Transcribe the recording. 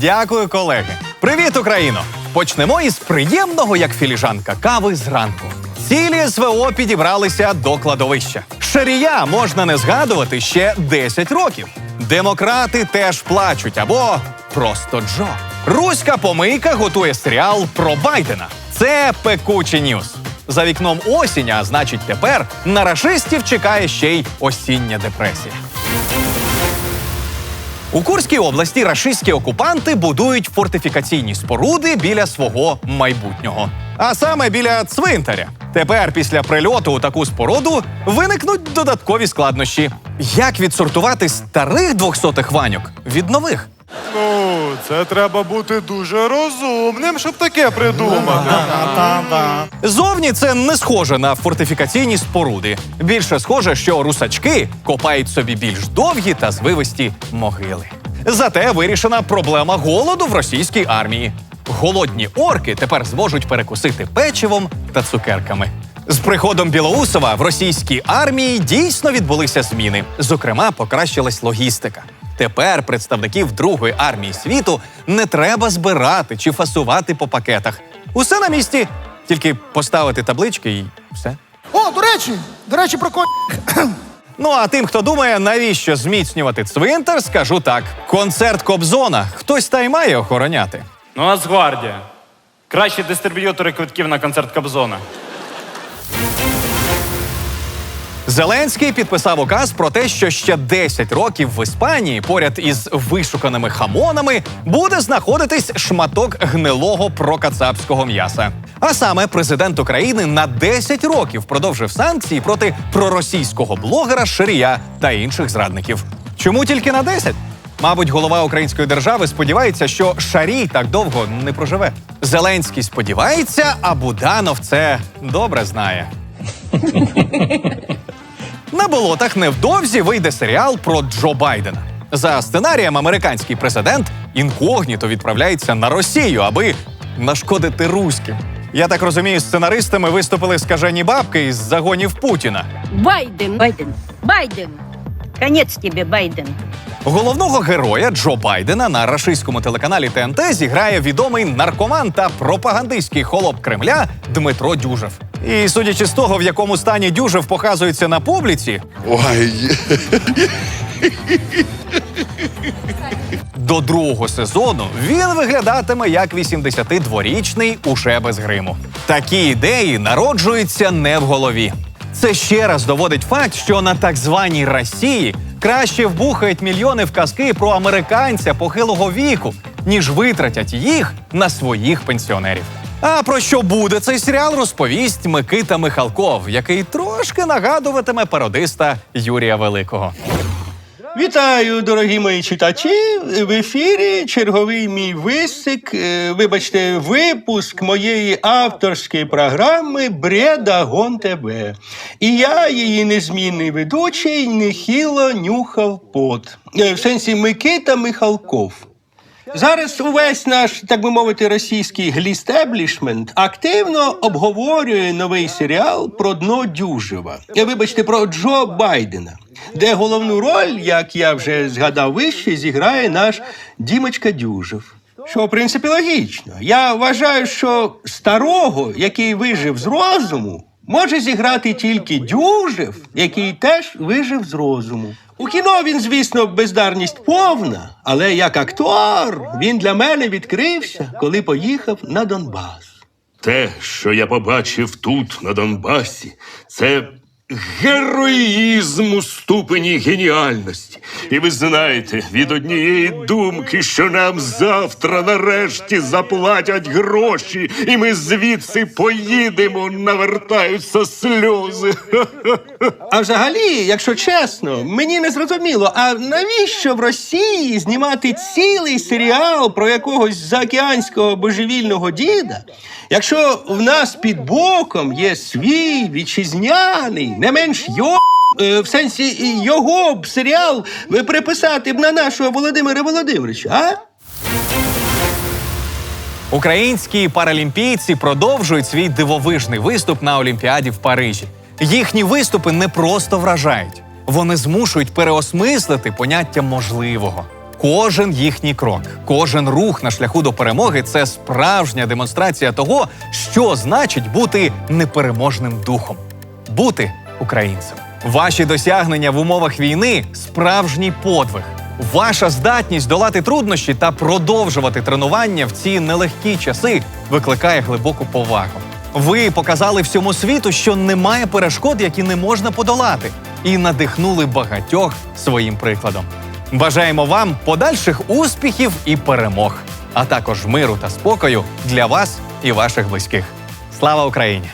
Дякую, колеги. Привіт, Україно! Почнемо із приємного, як філіжанка кави зранку. Цілі СВО підібралися до кладовища. Шарія можна не згадувати ще 10 років. Демократи теж плачуть або просто Джо. Руська помийка готує серіал про Байдена. Це пекучі ньюс. За вікном осінь, а значить, тепер на рашистів чекає ще й осіння депресія. У Курській області рашистські окупанти будують фортифікаційні споруди біля свого майбутнього. А саме біля цвинтаря. Тепер, після прильоту у таку споруду, виникнуть додаткові складнощі. Як відсортувати старих двохсотих ваньок від нових? Ну, це треба бути дуже розумним, щоб таке придумати. Зовні це не схоже на фортифікаційні споруди. Більше схоже, що русачки копають собі більш довгі та звивисті могили. Зате вирішена проблема голоду в російській армії. Голодні орки тепер зможуть перекусити печивом та цукерками. З приходом Білоусова в російській армії дійсно відбулися зміни. Зокрема, покращилась логістика. Тепер представників Другої армії світу не треба збирати чи фасувати по пакетах. Усе на місці, тільки поставити таблички і все. О, до речі, до речі, про конь. Ну а тим, хто думає, навіщо зміцнювати цвинтар, скажу так: концерт Кобзона хтось та й має охороняти. Ну, Нацгвардія. Кращі дистриб'ютори квитків на концерт Кобзона. Зеленський підписав указ про те, що ще 10 років в Іспанії поряд із вишуканими хамонами буде знаходитись шматок гнилого прокацапського м'яса. А саме президент України на 10 років продовжив санкції проти проросійського блогера Ширія та інших зрадників. Чому тільки на 10? Мабуть, голова української держави сподівається, що Шарій так довго не проживе. Зеленський сподівається, а Буданов це добре знає. На болотах невдовзі вийде серіал про Джо Байдена. За сценарієм, американський президент інкогніто відправляється на Росію, аби нашкодити руським. Я так розумію, сценаристами виступили скажені бабки із загонів Путіна. Байден. Байден. Байден. Конец тебе, Байден. Головного героя Джо Байдена на рашистському телеканалі ТНТ зіграє відомий наркоман та пропагандистський холоп Кремля Дмитро Дюжев. І судячи з того, в якому стані Дюжев показується на публіці, Ой, До другого сезону він виглядатиме як 82-річний уже без гриму. Такі ідеї народжуються не в голові. Це ще раз доводить факт, що на так званій Росії краще вбухають мільйони в казки про американця похилого віку, ніж витратять їх на своїх пенсіонерів. А про що буде цей серіал, розповість Микита Михалков, який трошки нагадуватиме пародиста Юрія Великого. Вітаю, дорогі мої читачі. В ефірі черговий мій висик. е, Вибачте, випуск моєї авторської програми Бредагон ТВ. І я, її незмінний ведучий, нехило нюхав пот. Е, В сенсі Микита Михалков. Зараз увесь наш, так би мовити, російський глістеблішмент активно обговорює новий серіал про дно Дюжева. Вибачте, про Джо Байдена, де головну роль, як я вже згадав вище, зіграє наш Дімочка Дюжев. Що, в принципі, логічно. Я вважаю, що старого, який вижив з розуму, може зіграти тільки Дюжев, який теж вижив з розуму. У кіно він, звісно, бездарність повна, але як актор він для мене відкрився, коли поїхав на Донбас. Те, що я побачив тут, на Донбасі, це героїзм у ступені геніальності. І ви знаєте, від однієї думки, що нам завтра нарешті заплатять гроші, і ми звідси поїдемо, навертаються сльози. А взагалі, якщо чесно, мені не зрозуміло, а навіщо в Росії знімати цілий серіал про якогось заокеанського божевільного діда, якщо в нас під боком є свій вітчизняний, не менш йо. е, В сенсі його б серіал ви приписати б на нашого Володимира Володимировича, а? Українські паралімпійці продовжують свій дивовижний виступ на Олімпіаді в Парижі. Їхні виступи не просто вражають, вони змушують переосмислити поняття можливого. Кожен їхній крок, кожен рух на шляху до перемоги це справжня демонстрація того, що значить бути непереможним духом, бути українцем. Ваші досягнення в умовах війни справжній подвиг. Ваша здатність долати труднощі та продовжувати тренування в ці нелегкі часи викликає глибоку повагу. Ви показали всьому світу, що немає перешкод, які не можна подолати, і надихнули багатьох своїм прикладом. Бажаємо вам подальших успіхів і перемог, а також миру та спокою для вас і ваших близьких. Слава Україні!